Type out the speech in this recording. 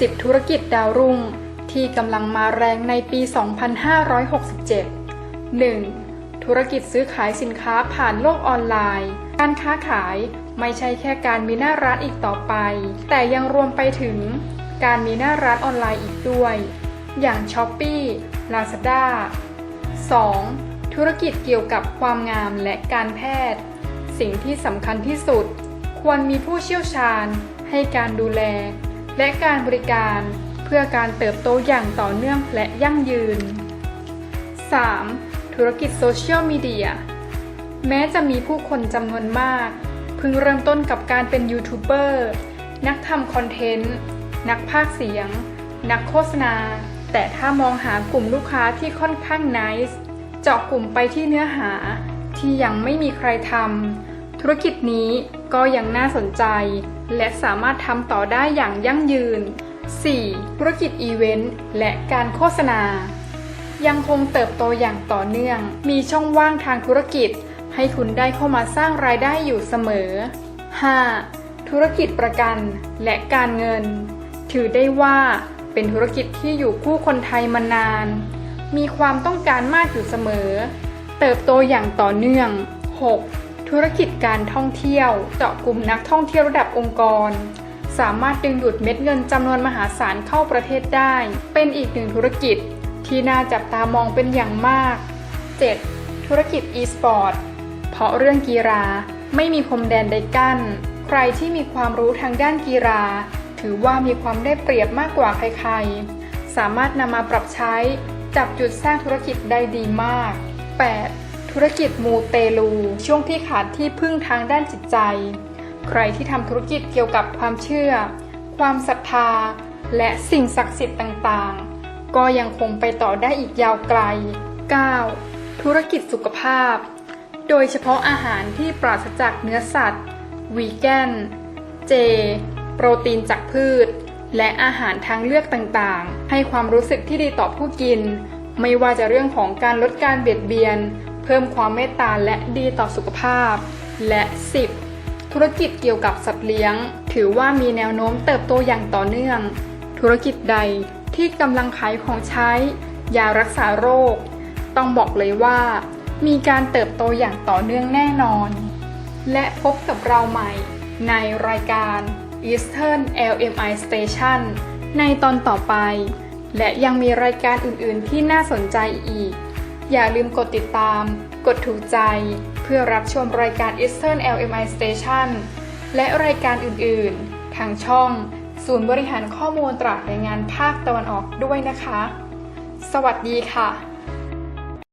10 ธุรกิจดาวรุ่ง ที่กำลังมาแรงในปี 2567 1. ธุรกิจซื้อขายสินค้าผ่านโลกออนไลน์ การค้าขายไม่ใช่แค่การมีหน้าร้านอีกต่อไป แต่ยังรวมไปถึงการมีหน้าร้านออนไลน์อีกด้วย อย่าง s h อ p e e Lazada 2. ธุรกิจเกี่ยวกับความงามและการแพทย์ สิ่งที่สำคัญที่สุด ควรมีผู้เชี่ยวชาญให้การดูแล และการบริการเพื่อการเติบโตอย่างต่อเนื่องและยั่งยืน 3. ธุรกิจโซเชียลมีเดียแม้จะมีผู้คนจำนวนมาก เพิ่งเริ่มต้นกับการเป็นยูทูบเบอร์นักทำคอนเทนต์ นักพากย์เสียง นักโฆษณา แต่ถ้ามองหากลุ่มลูกค้าที่ค่อนข้างนิสเจาะกลุ่มไปที่เนื้อหาที่ยังไม่มีใครทำธุรกิจนี้ ก็ยังน่าสนใจ และสามารถทำต่อได้อย่างยั่งยืน 4. ธุรกิจอีเวนต์และการโฆษณา ยังคงเติบโตอย่างต่อเนื่อง มีช่องว่างทางธุรกิจ ให้คุณได้เข้ามาสร้างรายได้อยู่เสมอ 5. ธุรกิจประกันและการเงิน ถือได้ว่าเป็นธุรกิจที่อยู่คู่คนไทยมานาน มีความต้องการมากอยู่เสมอ เติบโตอย่างต่อเนื่อง 6. ธุรกิจการท่องเที่ยว เจาะกลุ่มนักท่องเที่ยวระดับองค์กร สามารถดึงดูดเม็ดเงินจำนวนมหาศาลเข้าประเทศได้ เป็นอีกหนึ่งธุรกิจที่น่าจับตามองเป็นอย่างมาก 7. ธุรกิจ e-sport เพราะเรื่องกีฬาไม่มีพรมแดนใดกั้น ใครที่มีความรู้ทางด้านกีฬา ถือว่ามีความได้เปรียบมากกว่าใครๆ สามารถนำมาปรับใช้ จับจุดสร้างธุรกิจได้ดีมาก 8. ธุรกิจมูเตลู ช่วงที่ขาดที่พึ่งทางด้านจิตใจ ใครที่ทำธุรกิจเกี่ยวกับความเชื่อ ความศรัทธา และสิ่งศักดิ์สิทธิ์ต่างๆ ก็ยังคงไปต่อได้อีกยาวไกล 9. ธุรกิจสุขภาพ โดยเฉพาะอาหารที่ปราศจากเนื้อสัตว์ วีแกน เจ โปรตีนจากพืช และอาหารทางเลือกต่างๆ ให้ความรู้สึกที่ดีต่อผู้กินไม่ว่าจะเรื่องของการลดการเบียดเบียน เพิ่มความเมตตาและดีต่อสุขภาพ และ 10. ธุรกิจเกี่ยวกับสัตว์เลี้ยง ถือว่ามีแนวโน้มเติบโตอย่างต่อเนื่อง ธุรกิจใดที่กำลังขายของใช้ ยารักษาโรค ต้องบอกเลยว่า มีการเติบโตอย่างต่อเนื่องแน่นอน และพบกับเราใหม่ในรายการ Eastern LMI Station ในตอนต่อไป และยังมีรายการอื่น ๆ ที่น่าสนใจอีก อย่าลืมกดติดตาม กดถูกใจ เพื่อรับชมรายการ Eastern LMI Station และรายการอื่นๆ ทางช่อง ศูนย์บริหารข้อมูลตรารงงานภาคตะวันออกด้วยนะคะ สวัสดีค่ะ